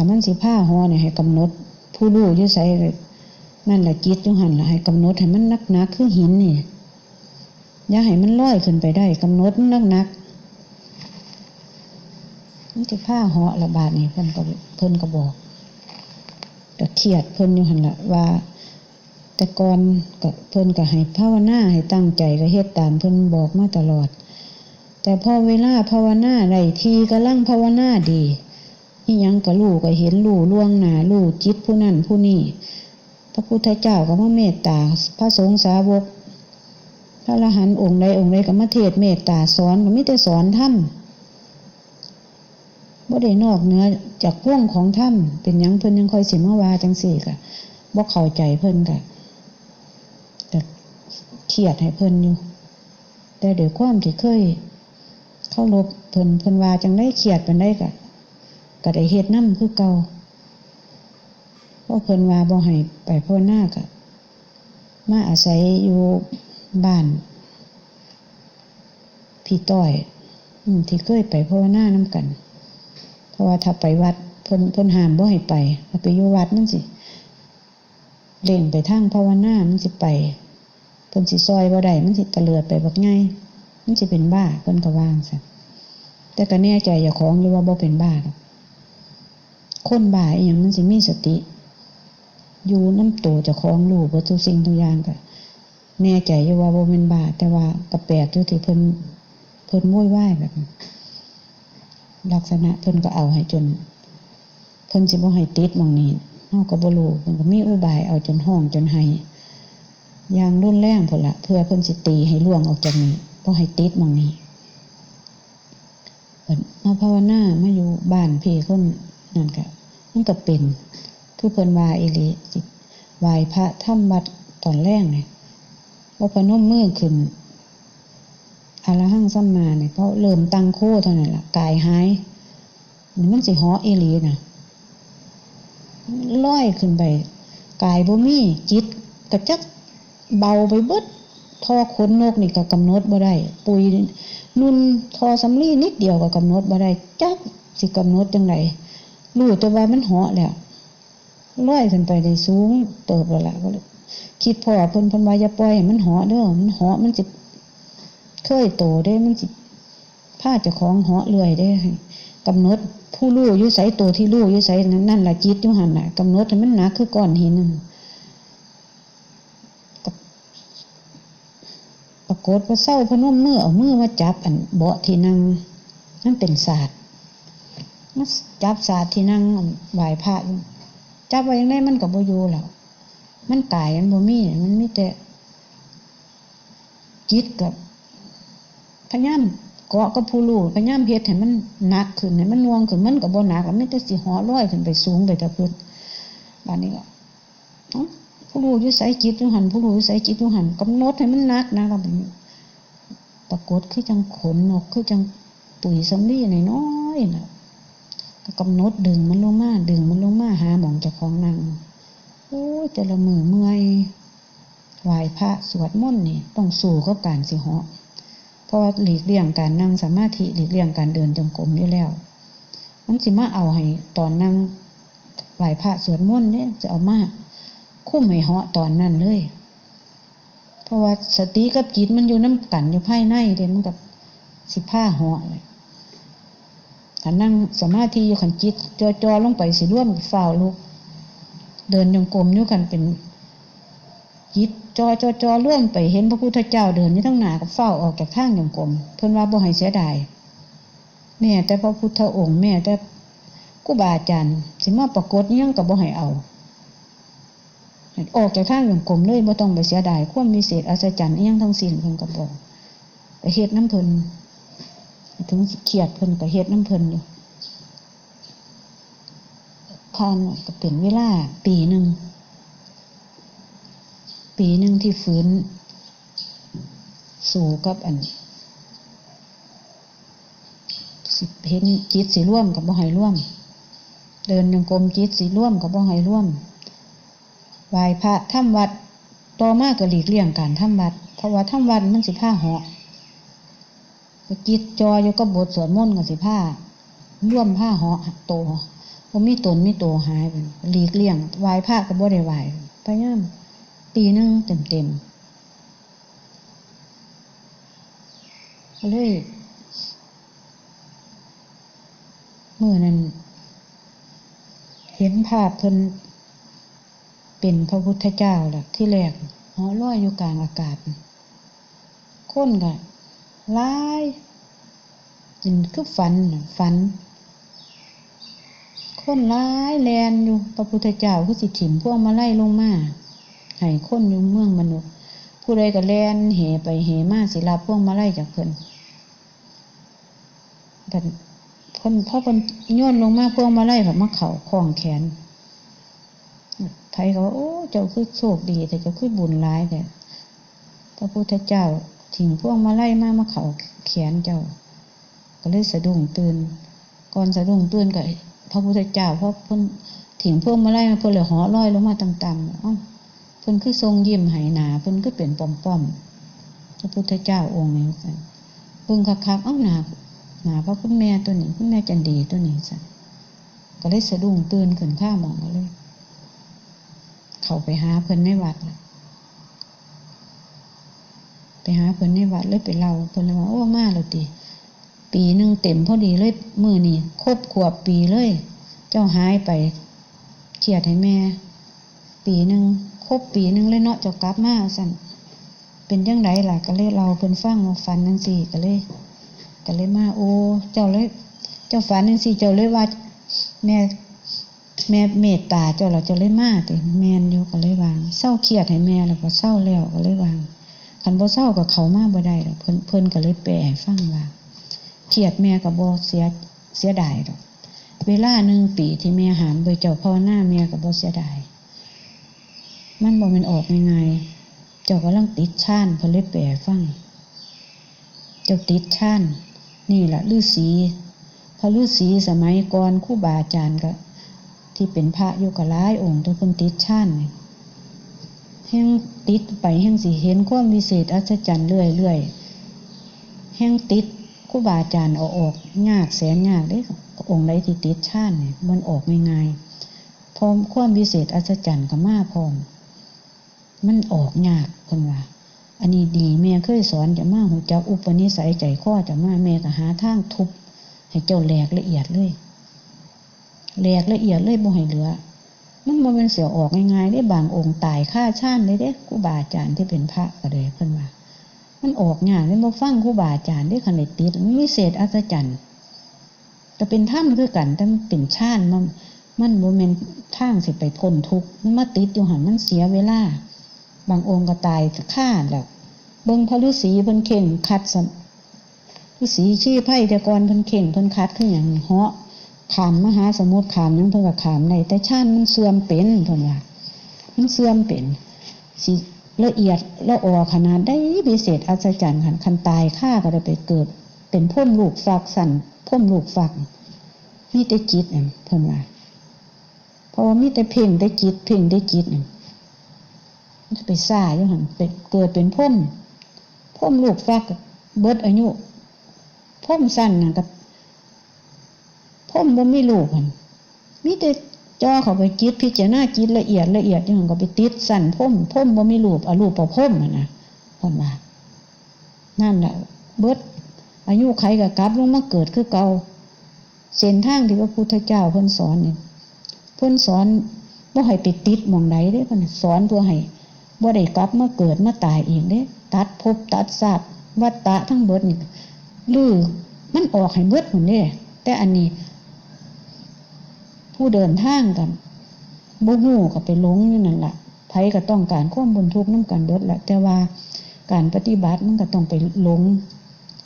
ถ้ามันสิผ้าหอเนี่ยให้กำหนด ผู้รู้ยู่ใส่นั่นแหละจิตอยู่หันละให้กำหนดให้มันนักหนักคือหินนี่อย่าให้มันลอยขึ้นไปได้กำหนดนักหนักนี่ที่ผ้าหาะระบาดนี่เพิ่นก็เพิ่นก็บอกก็เครียดเพิ่นอยู่หันละว่า แต่ก่อนก็เพิ่นก็ให้ภาวนาให้ตั้งใจก็เฮ็ดตามเพิ่นบอกมาตลอด แต่พอเวลาภาวนาได้ทีกำลังภาวนาดี นี่ยังก็รู้ก็เห็นรู้ล่วงหน้ารู้จิตผู้นั้นผู้นี้พระพุทธเจ้าก็มาเมตตา พระสงฆ์สาวก พระอรหันต์องค์ใดองค์ใดก็มาเทศเมตตาสอนก็มิแต่สอนธรรมบ่ได้นอกเนื้อจากพ่วงของธรรมเป็นยังเพิ่นยังคอยสิมาวาจังสี่ก็บ่เข้าใจเพิ่นก็ก็เครียดให้เพิ่นอยู่ แต่เดี๋ยวความที่เคย เข้ารบเพิ่นเพิ่นวาจังได้เครียดปานได้ก็ ก็ได้เฮ็ดนำคือเก่าเพราะเพิ่นว่าบ่ให้ไปภาวนาก็มาอาศัยอยู่บ้านพี่ต้อยที่เคยไปภาวนานํกัน เพราะว่าถ้าไปวัดเพิ่นเพิ่นห้ามบ่ให้ไปถ้าไปอยู่วัดมันสิเล่งไปทางภาวนามันสิไปเพิ่นสิซอยบ่ได้มันสิตะเลิดไปบักใหญ่มันสิเป็นบ้าเพิ่นก็ว่างซั่นแต่ก็แน่ใจอย่าของอยู่ว่าบ่เป็นบ้าดอก คนบ้ายอีหยังมันสิมีสติ อยู่น้ำตัวเจ้าของรู้เบิดทุกสิ่งทุกอย่างก็แน่ใจอยู่ว่าบ่แม่นบาแต่ว่าก็แปลกอยู่ที่เพิ่นเพิ่นโวยวายแบบลักษณะเพิ่นก็เอาให้จน เพิ่นสิบ่ให้ติดมองนี้เฮาก็บ่รู้เพิ่นก็มีอุบายเอาจนห้องจนให้อย่างรุนแรงพุ่นละเพื่อเพิ่นสิตีให้ล่วงออกจากนี้บ่ให้ติดมองนี้เพิ่นมาภาวนามาอยู่บ้านพี่คน นั่นก็มันก็เป็น คือเพิ่นว่าอีหลีสิไหว้พระทำวัดตอนแรกเนี่ยว่าพนมมือขึ้นอาละหังสัมมาเนี่ยเพราะเริ่มตั้งโคเท่านั้นล่ะกายหายนี่มันสิเหออีหลีนะลอยขึ้นไปกายบ่มีจิตกระจักเบาไปเบิดท่อขนนกนี่ก็กำหนดบ่ได้ ปุยนุ่นทอสำลีนิดเดียวก็กำหนดบ่ได้จักสิกำหนดจังได รู้แต่ว่ามันเหาะแล้วลอยขึ้นไปได้สูงเติบแล้วล่ะก็เลยคิดพ่อเพิ่นเพิ่นว่าอย่าปล่อยมันเหาะเด้อมันเหาะมันสิเคยโตได้มันสิผ้าเจ้าของเหาะเรื่อยได้กำหนดผู้รู้อยู่ไสตัวที่รู้อยู่ไสนั่นนั่นละจิตอยู่หั่นน่ะกำหนดให้มันหนักคือก้อนหินนั่นก็ปรากฏว่าเศร้าพนมมือเอามือมาจับอันเบาะที่นั่งนั่นเป็นศาสตร์ มาจับศาสตร์ที่นั่งไหวพระอยู่จับไว้ยังไงมันกับโบอยูแล้วมันกายมันโบมีมันมีแต่จิตกับพยายามเกาะกับผู้รู้พยายามเฮ็ดให้มันหนักขึ้นให้มันน่วงขึ้นมันกับโบหนักแล้วไม่แต่สิหอร้อยขึ้นไปสูงไปแต่พื้นบ้านนี้ก็ผู้รู้อยู่ใส่จิตอยู่หันผู้รู้อยู่ใส่จิตอยู่หันกำหนดให้มันหนักนะเราแบบนี้ปรากฏคือจังขนนกคือจังปุ๋ยสำลีน้อยๆนะ ก็กำหนดดึงมันลงมาดึงมันลงมาหาหมองเจ้าของนั่งโอ้ยแต่ละมือเมื่อยไหวพระสวดมนต์นี่ต้องสู้กับการสิเหาะเพราะหลีกเลี่ยงการนั่งสมาธิหลีกเลี่ยงการเดินจงกรมอยู่แล้ว มันสิมาเอาให้ตอนนั่งไหวพระสวดมนต์เนี่ยจะเอามาคุ้มให้เหาะตอนนั้นเลย เพราะว่าสติกับจิตมันอยู่น้ำกันอยู่ภายในเด่นมันกับสิผ้าเหาะเลย ถ้านั่งสมาธิอยู่ขันจิตจอจอลงไปสิร่วมฝ่าลูกเดินยงกลมอยู่กันเป็นจิตจอจอจอร่วมไปเห็นพระพุทธเจ้าเดินอยู่ทั้งหนากับเฝ้าออกจากทางยงกลมเพิ่อนว่าบ่ให้เสียดายแม่แต่พระพุทธองค์แม่แต่กูบาอาจารย์สิมาปรากฏยังกับบ่ให้เอาออกจากทางยงกลมเลยบ่ต้องไปเสียดายความมีเศษอัศจรรย์ยังทั้งสิ้นเพิ่นก็บอกไปเฮ็ดน้ำเพิ่น ถึงเครียดเพิ่นก็เฮ็ดน้ำเพิ่นอยู่ผ่านก็เป็นเวลาปีหนึ่ง ปีหนึ่งที่ฝืน สู่กับอัน สิเห็นจิตสีร่วมกับบ่ให้ร่วม เดินยังกลมจิตสีร่วมกับบ่ให้ร่วมไหวพระทำวัดต่อมาก็หลีกเลี่ยงการทำวัด เพราะว่าทำวัดมันสิผ้าเหาะ จิตจออยู่กับบทสวดมนต์กับสิผ้าร่วมผ้าเหาะโตบ่มีตนมีโตหายไปหลีกเลี่ยงไหว้พระก็บ่ได้ไหว้พยายามปีนึงเต็มๆก็เลยเมื้อนั้น เห็นภาพเพิ่นเป็นพระพุทธเจ้าหละที่แรกหอลอยอยู่กลางอากาศ คนก็ หลายเป็นคือฝันฝัน คนร้ายแลนอยู่พระพุทธเจ้าคือสิถิ่มพวกมาไล่ลงมาให้คนอยู่เมืองมนุษย์ ผู้ใดก็แลนเหไปเหมาสิรับพวกมาไล่จากเพิ่นแต่เพิ่นพอเพิ่นโยนลงมาพวกมาไล่แบบมาเข่าคล้องแขนไทยก็ว่าโอ้เจ้าคือโชคดีแต่เจ้าคือบุญร้ายแต่พระพุทธเจ้า ถิ่งพวกมาไล่มามาเข่าแขนเจ้า ก็เลยสะดุ้งตื่นก่อนสะดุ้งตื่นก็พระพุทธเจ้าเพราะพิ่นถิ่งพวกมาไล่มาเพิ่นเลยหอลอยลงมาต่ำๆเอ้าเพิ่นคือทรงยิ้มไหหนาเพิ่นก็เป็นป้อมๆพระพุทธเจ้าองค์นี้สั่นเพิ่งคักๆเอ้าหนาหนาพระคุณแม่ตัวนี้คุณแม่จันดีตัวนี้สั่นก็เลยสะดุ้งตื่นขึ้นข้ามองก็เลย เข้าไปหาเพิ่นในวัดละ ไปหาเพิ่นในวัดเลยไปเล่าเพิ่นเลยว่าโอ้มาแล้วติปีหนึ่งเต็มพอดีเลยมือนี่ครบขวบปีเลย เจ้าหายไปเครียดให้แม่ ปีหนึ่งครบปีหนึ่งเลยเนาะเจ้ากลับมาสั่นเป็นยังไงล่ะก็เลยเราเพิ่นฟังว่าฝันนั่นสิก็เลยก็เลยมาโอ้เจ้าเลย เจ้าฝันนั่นสิเจ้าเลยว่า แม่แม่เมตตาเจ้าเราเจ้าเลยมาแต่แม่นอยู่ก็เลยวางเศร้าเครียดให้แม่แล้วก็เศร้าแล้วก็เลยวาง คันบ่เศร้ากับเขามาบ่ได้หรอกเพิ่นเพิ่นก็เลยแปลให้ฟังว่าเครียดแม่ก็บ่เสียเสียดายดอก เวลาหนึ่งปีที่แม่หามไปเจ้าพ่อหน้าแม่ก็บ่เสียดายมันบ่มันออกง่ายๆเจ้ากำลังติดช่านเพิ่นเลยแปลฟังเจ้าติดช่านนี่แหละฤาษีพระฤาษีสมัยก่อนครูบาอาจารย์ก็ ที่เป็นพระอยู่กับหลายองค์ทุกคนติดช่านนี่ แห่งติดไปแห่งสิเห็นความวิเศษอัศจรรย์เรื่อยๆแห่งติดครูบาอาจารย์เอาออกยากแสนยากเด้องค์ใดที่ติดชาติเนี่ยมันออกง่ายๆพร้อมความวิเศษอัศจรรย์กับมาพร้อมมันออกยากเพิ่นว่าอันนี้ดีแม่เคยสอนจะมาหูจักอุปนิสัยใจข้อจะมาแม่ก็หาทางทุบให้เจ้าแหลกละเอียดเลยแหลกละเอียดเลยบ่ให้เหลือ มันบ่เป็นเสียออกง่ายๆได้บางองค์ตายฆ่าชาติเลยเด้ครูบาอาจารย์ที่เป็นพระก็เลยเพิ่นว่ามันออกงานเลยมาฟังครูบาอาจารย์ด้วยคันได้ติดมันมีเศษอัศจรรย์แต่เป็นถ้ำคือกันแต่เป็นชาติมันมันโมเมนทางสิไปพ้นทุกมันมาติดอยู่หันมันเสียเวลา บางองค์ก็ตายฆ่าแล้วเบิ่งพระฤาษีเพิ่นเข่งคัดสัฤาษีชี้ไพ่แต่ก่อนเพิ่นเข่งเพิ่นคัดขึ้นอย่างเหาะ ขามมหาสมุทรขามนั้นเพิ่นก็ขามในแต่ชาติมันเสื่อมเป็นเพิ่นว่ามันเสื่อมเป็นสิละเอียดละออขนาดได้พิเศษอัศจรรย์คันคันตายฆ่าก็ได้ไปเกิด เป็นพ่มลูกฝักสั่นพ่มลูกฝักมีแต่จิตเนี่ยเพิ่นว่าเพราะว่ามีแต่เพ่งได้จิตเพ่งได้จิตเนี่นจะไปซ่าอยู่หันไปเกิดเป็นพ่มพ่มลูกฝักเบิดอายุพ่มสั้นนะกั บพ่มบ่มีลูกหันมีแต่จ่อเขาไปจิตพิจารณาจิตละเอียดละเอียดอย่างก็ไปติดสั่นพ่มพ่มบ่มีรูปอารูปเอาพ่มอะนะพ่นว่านั่นแหละเบิดอายุใครกับกลับลงมาเกิดคือเก่าเส้นทางที่พระพุทธเจ้าเพิ่นสอนเนี่ยเพิ่นสอนบ่ให้ไปติดมองไหนเด้เพิ่นสอนตัวให้บ่ได้กลับมาเกิดมาตายเองเด้ ตัดภพตัดศาสตร์วัฏฏะทั้งเบิดนี่ลือมันออกให้เบิดหมดเด้แต่อันนี้ ผู้เดินทางกันบ่ฮู้ก็ไปหลงอยู่นั่นละไผก็ต้องการความบนทุกข์น้ำกันเบิดแหละแต่ว่าการปฏิบัติมันก็ต้องไปหลง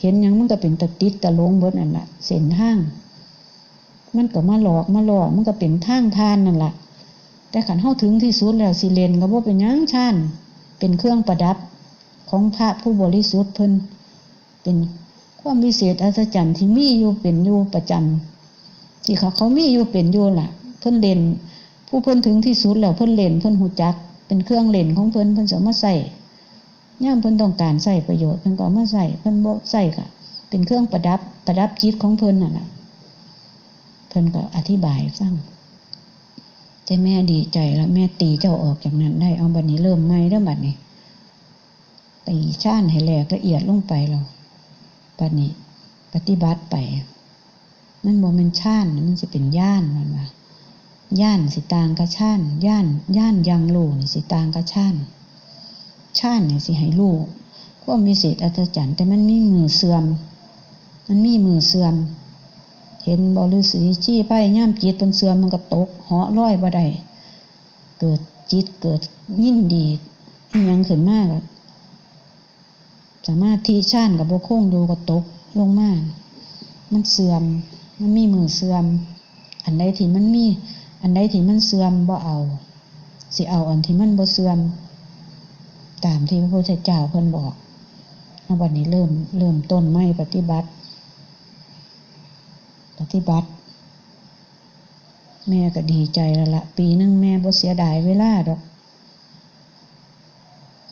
เห็นยังมันก็เป็นตะติดตะหลงเบิดนั่นแหละเส้นทาง มันก็มาหลอกมาหลอกมันก็เป็นทางทานนั่นละแต่ขันเข้าถึงที่สุดแล้วสิเลนก็บ่เป็นยังชานเป็นเครื่องประดับของพระผู้บริสุทธิ์เพิ่นเป็นความวิเศษอัศจรรย์ที่มีอยู่เป็นอยู่ประจำ ที่เขาเขามีอยู่เป็นอยู่ล่ะ เพิ่นเล่นผู้เพิ่นถึงที่สุดแล้วเพิ่นเล่นเพิ่นหูจัก เป็นเครื่องเล่นของเพิ่นเพิ่นสามารถใส่ย่ามเพิ่นต้องการใส่ประโยชน์เพิ่นก็เอามาใส่เพิ่นบ่ใส่ค่ะเป็นเครื่องประดับประดับจิตของเพิ่นน่ะล่ะเพิ่นก็อธิบายให้ฟังแต่แม่ดีใจแล้วแม่ตีเจ้าออกจากนั้นได้เอาบัดนี้เริ่มใหม่เด้อบัดนี้ตีชาญให้แหลกละเอียดลงไปแล้วบัดนี้ ปฏิบัติไป มันบ่แม่นชาญมันสิเป็นย่านมันว่าย่านสิตางกับชาญย่านย่านยังรูนี่สิตางกับชาญชาญนี่สิให้รู้ความวิเศษอัศจรรย์แต่มันมีมือเสื่อม มันมีมือเสื่อม เห็นบอลฤษีชี้ไพ่ย่ามจิตเป็นเสื่อมมันก็ตกเหาะร้อยบ่ได้เกิดจิตเกิดยินดียังขึ้นมากสามารถที่ชาญกับโบคงดูก็ตกลงมามันเสื่อม มันมีมือเสื่อม อันใดที่มันมี อันใดที่มันเสื่อมบ่เอา สิเอาอันที่มันบ่เสื่อม ตามที่พระพุทธเจ้าเพิ่นบอกเอวันนี้เริ่มเริ่มต้นไม่ปฏิบัติ ปฏิบัติ แม่ก็ดีใจแล้วละปีหนึงแม่บ่เสียดายเวลาดอก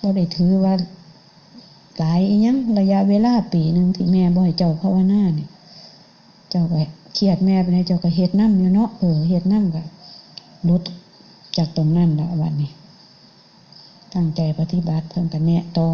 บ่ได้ถือว่าหลายอีหยังระยะเวลาปีหนึ่งที่แม่บ่ให้เจ้าภาวนาเนี่ย เจ้าก็เครียดแม่ไปเลยเจ้าก็เฮ็ดน้ำอยู่เนาะเออเฮ็ดน้ำก็หลุดจากตรงนั้นแล้ววันนี้ตั้งใจปฏิบัติเพิ่มกันแน่ต่อ